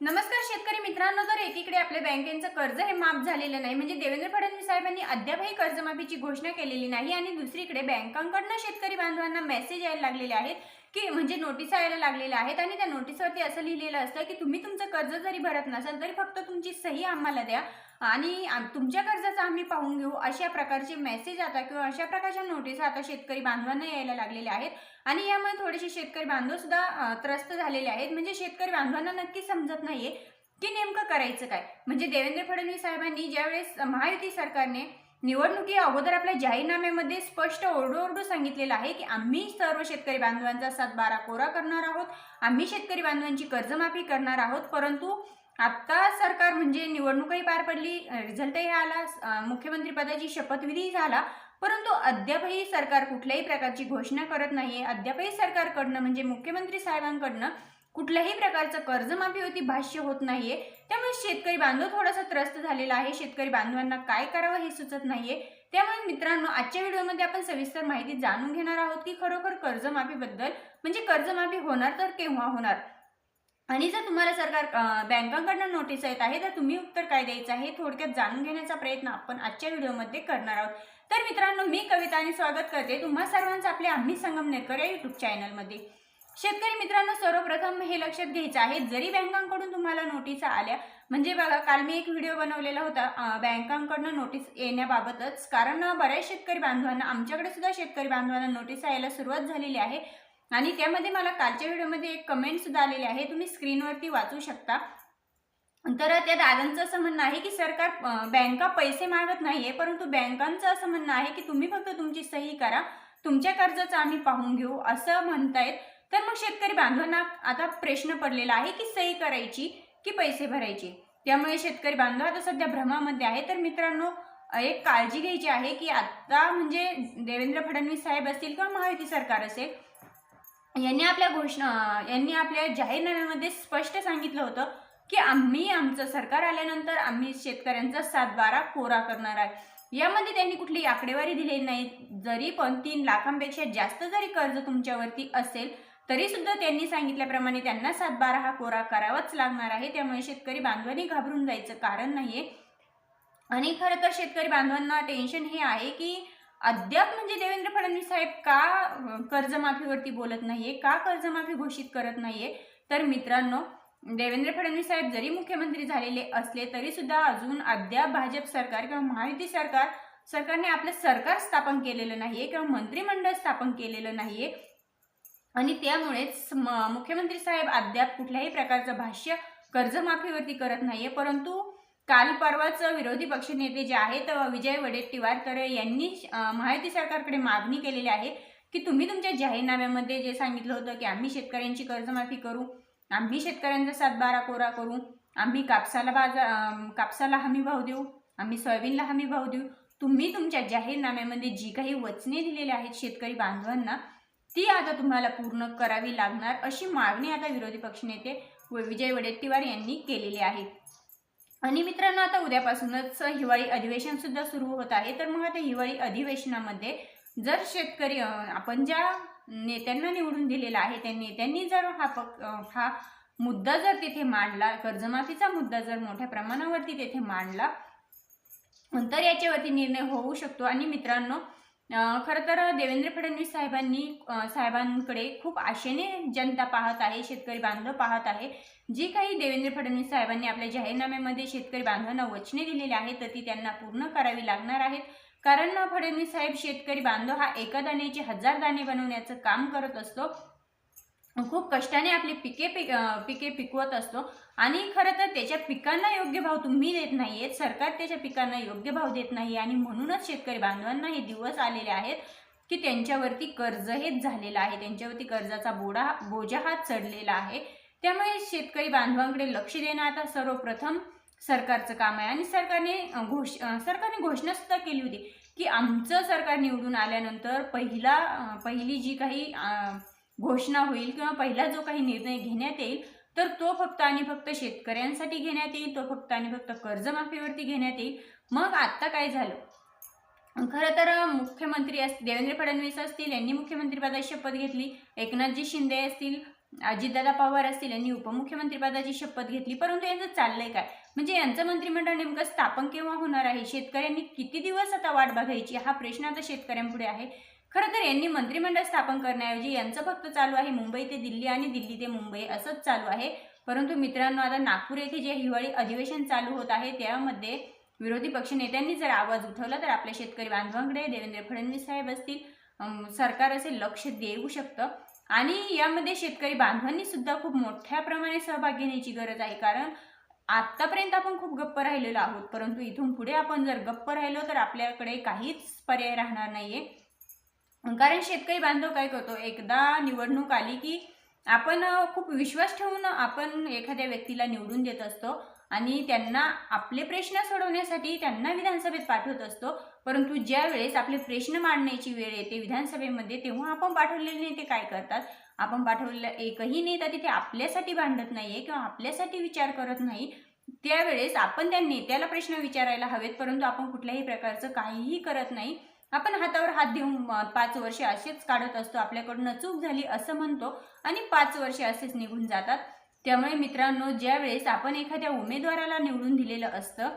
नमस्कार शेतकरी मित्रांनो जर एकीकडे आपल्या बँकेचं कर्ज हे माफ झालेलं नाही म्हणजे देवेंद्र फडणवीस साहेबांनी अद्यापही कर्जमाफीची घोषणा केलेली नाही आणि दुसरीकडे बँकांकडनं शेतकरी बांधवांना मेसेज यायला लागलेले आहेत की म्हणजे नोटीस यायला लागलेल्या आहेत आणि त्या नोटीसवरती असं लिहिलेलं असतं की तुम्ही तुमचं कर्ज जरी भरत नसाल तरी फक्त तुमची सही आम्हाला द्या. आणि तुमच्या कर्जाचं आम्ही पाहून घेऊ अशा प्रकारचे मेसेज आता किंवा अशा प्रकारच्या नोटीस आता शेतकरी बांधवांना यायला लागलेल्या आहेत. आणि यामुळे थोडेसे शेतकरी बांधव सुद्धा त्रस्त झालेले आहेत. म्हणजे शेतकरी बांधवांना नक्की समजत नाहीये की नेमकं करायचं काय. म्हणजे देवेंद्र फडणवीस साहेबांनी ज्यावेळेस महायुती सरकारने निवडणुकी अगोदर आपल्या जाहीरनाम्यामध्ये स्पष्ट ओरडू सांगितलेलं आहे की आम्ही सर्व शेतकरी बांधवांचा सातबारा कोरा करणार आहोत आम्ही शेतकरी बांधवांची कर्जमाफी करणार आहोत परंतु आत्ता सरकार म्हणजे निवडणूकही पार पडली रिझल्टही आला मुख्यमंत्रीपदाची शपथविधी झाला परंतु अद्यापही सरकार कुठल्याही प्रकारची घोषणा करत नाही अद्यापही सरकारकडनं म्हणजे मुख्यमंत्री साहेबांकडनं कुठल्याही प्रकारचं कर्जमाफीवरती भाष्य होत नाहीये. त्यामुळे शेतकरी बांधव थोडासा त्रस्त झालेला आहे. शेतकरी बांधवांना काय करावं हे सुचत नाहीये. त्यामुळे मित्रांनो आजच्या व्हिडिओमध्ये आपण सविस्तर माहिती जाणून घेणार आहोत की खरोखर कर्जमाफीबद्दल म्हणजे कर्जमाफी होणार तर केव्हा होणार? आणि जर तुम्हाला सरकार बँकांकडनं नोटीस येत आहे तर तुम्ही उत्तर काय द्यायचं आहे थोडक्यात जाणून घेण्याचा प्रयत्न आपण आजच्या व्हिडिओमध्ये करणार आहोत. तर मित्रांनो मी कविता आणि स्वागत करते. तुम्हा सर्वांचं आपले आम्ही संगमनेरकर या युट्यूब चॅनलमध्ये शेतकरी मित्रांनो सर्वप्रथम हे लक्षात घ्यायचं आहे जरी बँकांकडून तुम्हाला नोटीस आल्या म्हणजे बघा काल मी एक व्हिडिओ बनवलेला होता बँकांकडनं नोटीस येण्याबाबतच. कारण बऱ्याच शेतकरी बांधवांना आमच्याकडे सुद्धा शेतकरी बांधवांना नोटीस यायला सुरुवात झालेली आहे. आणि त्यामध्ये मला कालच्या व्हिडिओमध्ये एक कमेंट सुद्धा आलेली आहे तुम्ही स्क्रीनवरती वाचू शकता. तर त्या दादांचं असं म्हणणं आहे की सरकार बँका पैसे मागत नाहीये परंतु बँकांचं असं म्हणणं आहे की तुम्ही फक्त तुमची सही करा तुमच्या कर्जाचं आम्ही पाहून घेऊ असं म्हणतायत. तर मग शेतकरी बांधवांना आता प्रश्न पडलेला आहे की सही करायची की पैसे भरायचे? त्यामुळे शेतकरी बांधव आता सध्या भ्रमामध्ये आहे तर मित्रांनो एक काळजी घ्यायची आहे की आता म्हणजे देवेंद्र फडणवीस साहेब असतील किंवा महायुती सरकार असेल यांनी आपल्या घोषणा यांनी आपल्या जाहीरनाम्यामध्ये स्पष्ट सांगितलं होतं की आम्ही आमचं सरकार आल्यानंतर आम्ही शेतकऱ्यांचा सातबारा कोरा करणार आहे. यामध्ये त्यांनी कुठली आकडेवारी दिलेली नाही. जरी पण तीन लाखांपेक्षा जास्त जरी कर्ज तुमच्यावरती असेल तरी सुद्धा त्यांनी सांगितल्याप्रमाणे त्यांना सातबारा हा कोरा करावाच लागणार आहे. त्यामुळे शेतकरी बांधवांनी घाबरून जायचं कारण नाहीये. आणि खरं तर शेतकरी बांधवांना टेन्शन हे आहे की अद्याप म्हणजे देवेंद्र फडणवीस साहेब का कर्जमाफीवरती बोलत नाहीये का कर्जमाफी घोषित करत नाहीये? तर मित्रांनो देवेंद्र फडणवीस साहेब जरी मुख्यमंत्री झालेले असले तरी सुद्धा अजून अद्याप भाजप सरकार किंवा महायुती सरकार सरकारने आपलं सरकार स्थापन केलेलं नाहीये किंवा मंत्रिमंडळ स्थापन केलेलं नाहीये. आणि त्यामुळेच म- मुख्यमंत्री साहेब अद्याप कुठल्याही प्रकारचं भाष्य कर्जमाफीवरती करत नाहीये. परंतु काल परवाच विरोधी पक्षनेते जे आहेत विजय वडेट्टीवार तर यांनी महायुती सरकारकडे मागणी केलेली आहे की तुम्ही तुमच्या जाहीरनाम्यामध्ये जे सांगितलं होतं की आम्ही शेतकऱ्यांची कर्जमाफी करू आम्ही शेतकऱ्यांचा सातबारा कोरा करू आम्ही कापसाला बाजार कापसाला हमी भाव देऊ आम्ही सोयाबीनला हमी भाव देऊ तुम्ही तुमच्या जाहीरनाम्यामध्ये जी काही वचने दिलेली आहेत शेतकरी बांधवांना ती आता तुम्हाला पूर्ण करावी लागणार अशी मागणी आता विरोधी पक्षनेते व विजय वडेट्टीवार यांनी केलेली आहे. आणि मित्रांनो आता उद्यापासूनच हिवाळी अधिवेशन सुद्धा सुरू होत आहे. तर मग आता हिवाळी अधिवेशनामध्ये जर शेतकरी आपण ज्या नेत्यांना निवडून दिलेला आहे त्या नेत्यांनी जर हा पक हा मुद्दा जर तिथे मांडला कर्जमाफीचा मुद्दा जर मोठ्या प्रमाणावरती तेथे मांडला तर याच्यावरती निर्णय होऊ शकतो. आणि मित्रांनो खरं तर देवेंद्र फडणवीस साहेबांनी साहेबांकडे खूप आशेने जनता पाहत आहे शेतकरी बांधव पाहत आहे. जी काही देवेंद्र फडणवीस साहेबांनी आपल्या जाहीरनाम्यामध्ये शेतकरी बांधवांना वचने दिलेली आहेत तर ती त्यांना पूर्ण करावी लागणार आहेत. कारण फडणवीस साहेब शेतकरी बांधव हा एका दाण्याचे हजार दाणे बनवण्याचं काम करत असतो. खूप कष्टाने आपली पिके पिक पिके पिकवत असतो. आणि खरं तर त्याच्या पिकांना योग्य भाव तुम्ही देत नाही आहेत सरकार त्याच्या पिकांना योग्य भाव देत नाही आणि म्हणूनच शेतकरी बांधवांना हे दिवस आलेले आहेत की त्यांच्यावरती कर्ज हेच झालेलं आहे. त्यांच्यावरती कर्जाचा बोडा बोजा हा चढलेला आहे. त्यामुळे शेतकरी बांधवांकडे लक्ष देणं आता सर्वप्रथम सरकारचं काम आहे. आणि सरकारने घोष सरकारने घोषणा सुद्धा केली होती की आमचं सरकार निवडून आल्यानंतर पहिला पहिली जी काही घोषणा होईल किंवा पहिला जो काही निर्णय घेण्यात येईल तर तो फक्त आणि फक्त शेतकऱ्यांसाठी घेण्यात येईल तो फक्त आणि फक्त कर्जमाफीवरती घेण्यात येईल. मग आत्ता काय झालं? खरं तर मुख्यमंत्री अस देवेंद्र फडणवीस असतील यांनी मुख्यमंत्रीपदाची शपथ घेतली. एकनाथजी शिंदे असतील अजितदादा पवार असतील यांनी उपमुख्यमंत्रीपदाची शपथ घेतली. परंतु यांचं चाललंय काय? म्हणजे यांचं मंत्रिमंडळ नेमकं स्थापन केव्हा होणार आहे? शेतकऱ्यांनी किती दिवस आता वाट बघायची? हा प्रश्न आता शेतकऱ्यांपुढे आहे. खरं तर यांनी मंत्रिमंडळ स्थापन करण्याऐवजी यांचं फक्त चालू आहे. मुंबई ते दिल्ली आणि दिल्ली ते मुंबई असंच चालू आहे. परंतु मित्रांनो आता नागपूर येथे जे हिवाळी अधिवेशन चालू होत आहे त्यामध्ये विरोधी पक्षनेत्यांनी जर आवाज उठवला तर आपल्या शेतकरी बांधवांकडे देवेंद्र फडणवीस साहेब असतील सरकार असे लक्ष देऊ शकतं. आणि यामध्ये शेतकरी बांधवांनी सुद्धा खूप मोठ्या प्रमाणे सहभाग घेण्याची गरज आहे. कारण आत्तापर्यंत आपण खूप गप्प राहिलेलो आहोत. परंतु इथून पुढे आपण जर गप्प राहिलो तर आपल्याकडे काहीच पर्याय राहणार नाहीये. कारण शेतकरी बांधव काय करतो एकदा निवडणूक आली की आपण खूप विश्वास ठेवून आपण एखाद्या व्यक्तीला निवडून देत असतो आणि त्यांना आपले प्रश्न सोडवण्यासाठी त्यांना विधानसभेत पाठवत असतो. परंतु ज्या वेळेस आपले प्रश्न मांडण्याची वेळ येते विधानसभेमध्ये तेव्हा आपण पाठवलेले नेते काय करतात? आपण पाठवलेला एकही नेता तिथे आपल्यासाठी भांडत नाही आहे किंवा आपल्यासाठी विचार करत नाही. त्यावेळेस आपण त्या नेत्याला प्रश्न विचारायला हवेत परंतु आपण कुठल्याही प्रकारचं काहीही करत नाही. आपण हातावर हात देऊन पाच वर्षे असेच काढत असतो. आपल्याकडनं चूक झाली असं म्हणतो आणि पाच वर्षे असेच निघून जातात. त्यामुळे मित्रांनो ज्यावेळेस आपण एखाद्या उमेदवाराला निवडून दिलेलं असतं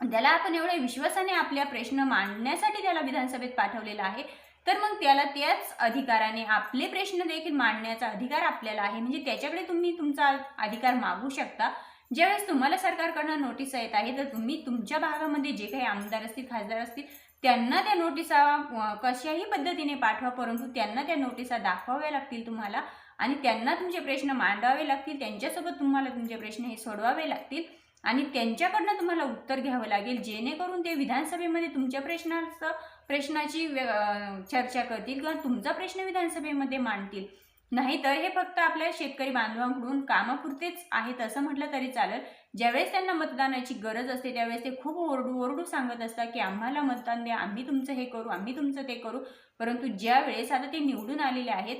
त्याला आपण एवढ्या विश्वासाने आपल्या प्रश्न मांडण्यासाठी त्याला विधानसभेत पाठवलेला आहे तर मग त्याला त्याच अधिकाराने आपले प्रश्न देखील मांडण्याचा अधिकार आपल्याला आहे. म्हणजे त्याच्याकडे तुम्ही तुमचा अधिकार मागू शकता. ज्यावेळेस तुम्हाला सरकारकडनं नोटीस येत आहे तर तुम्ही तुमच्या भागामध्ये जे काही आमदार असतील खासदार असतील त्यांना त्या नोटिसा कशाही पद्धतीने पाठवा परंतु त्यांना त्या नोटिसा दाखवाव्या लागतील तुम्हाला आणि त्यांना तुमचे प्रश्न मांडावे लागतील त्यांच्यासोबत तुम्हाला तुमचे प्रश्न हे सोडवावे लागतील आणि त्यांच्याकडनं तुम्हाला उत्तर घ्यावं लागेल जेणेकरून ते विधानसभेमध्ये तुमच्या प्रश्नाचं प्रश्नाची व्य- चर्चा करतील किंवा तुमचा प्रश्न विधानसभेमध्ये मांडतील. नाहीतर हे फक्त आपल्या शेतकरी बांधवांकडून कामापुरतेच आहेत असं म्हटलं तरी चालेल. ज्यावेळेस त्यांना मतदानाची गरज असते त्यावेळेस ते खूप ओरडू ओरडू सांगत असतात की आम्हाला मतदान द्या आम्ही तुमचं हे करू आम्ही तुमचं ते करू. परंतु ज्या वेळेस आता ते निवडून आलेले आहेत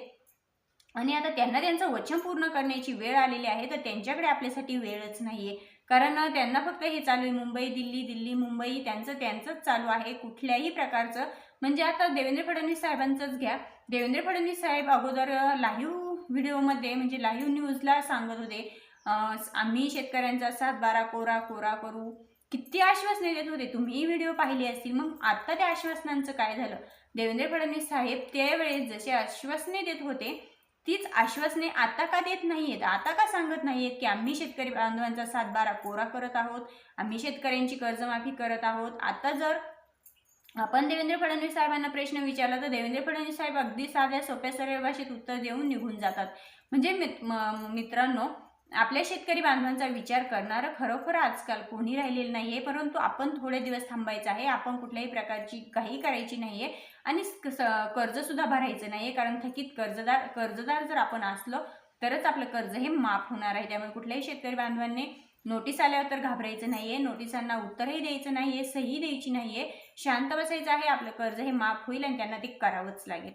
आणि आता त्यांना त्यांचं वचन पूर्ण करण्याची वेळ आलेली आहे तर त्यांच्याकडे आपल्यासाठी वेळच नाहीये. कारण त्यांना फक्त हे चालू आहे मुंबई दिल्ली दिल्ली मुंबई त्यांचं त्यांचंच चालू आहे कुठल्याही प्रकारचं. म्हणजे आता देवेंद्र फडणवीस साहेबांचंच घ्या. देवेंद्र फडणवीस साहेब अगोदर लाईव्ह व्हिडिओमध्ये म्हणजे लाईव्ह न्यूजला सांगत होते आम्ही शेतकऱ्यांचा सात बारा कोरा कोरा करू. किती आश्वासने देत होते. तुम्ही व्हिडिओ पाहिले असतील मग आता त्या आश्वासनांचं काय झालं? देवेंद्र फडणवीस साहेब त्यावेळेस जसे आश्वासने देत होते तीच आश्वासने आता का देत नाहीयेत? आता का सांगत नाहीयेत की आम्ही शेतकरी बांधवांचा सात बारा कोरा करत आहोत? आम्ही शेतकऱ्यांची कर्जमाफी करत आहोत? आता जर आपण देवेंद्र फडणवीस साहेबांना प्रश्न विचारला तर देवेंद्र फडणवीस साहेब अगदी साध्या सोप्या सरळ भाषेत उत्तर देऊन निघून जातात. म्हणजे मित- म- मित्रांनो आपल्या शेतकरी बांधवांचा विचार करणारं खरोखर आजकाल कोणी राहिलेलं नाहीये परंतु आपण थोडे दिवस थांबायचं आहे. आपण कुठल्याही प्रकारची काही करायची नाहीये आणि कर्जसुद्धा भरायचं कर्ज सुद्धा भरायचं नाहीये. कारण थकीत कर्जदार कर्जदार जर आपण असलो तरच आपलं कर्ज हे माफ होणार आहे. त्यामुळे कुठल्याही शेतकरी बांधवांनी नोटीस आल्यावर तर घाबरायचं नाहीये. नोटिसांना उत्तरही द्यायचं नाहीये सही द्यायची नाहीये. शांत बसायचं आहे. आपलं कर्ज हे माफ होईल आणि त्यांना ते करावंच लागेल.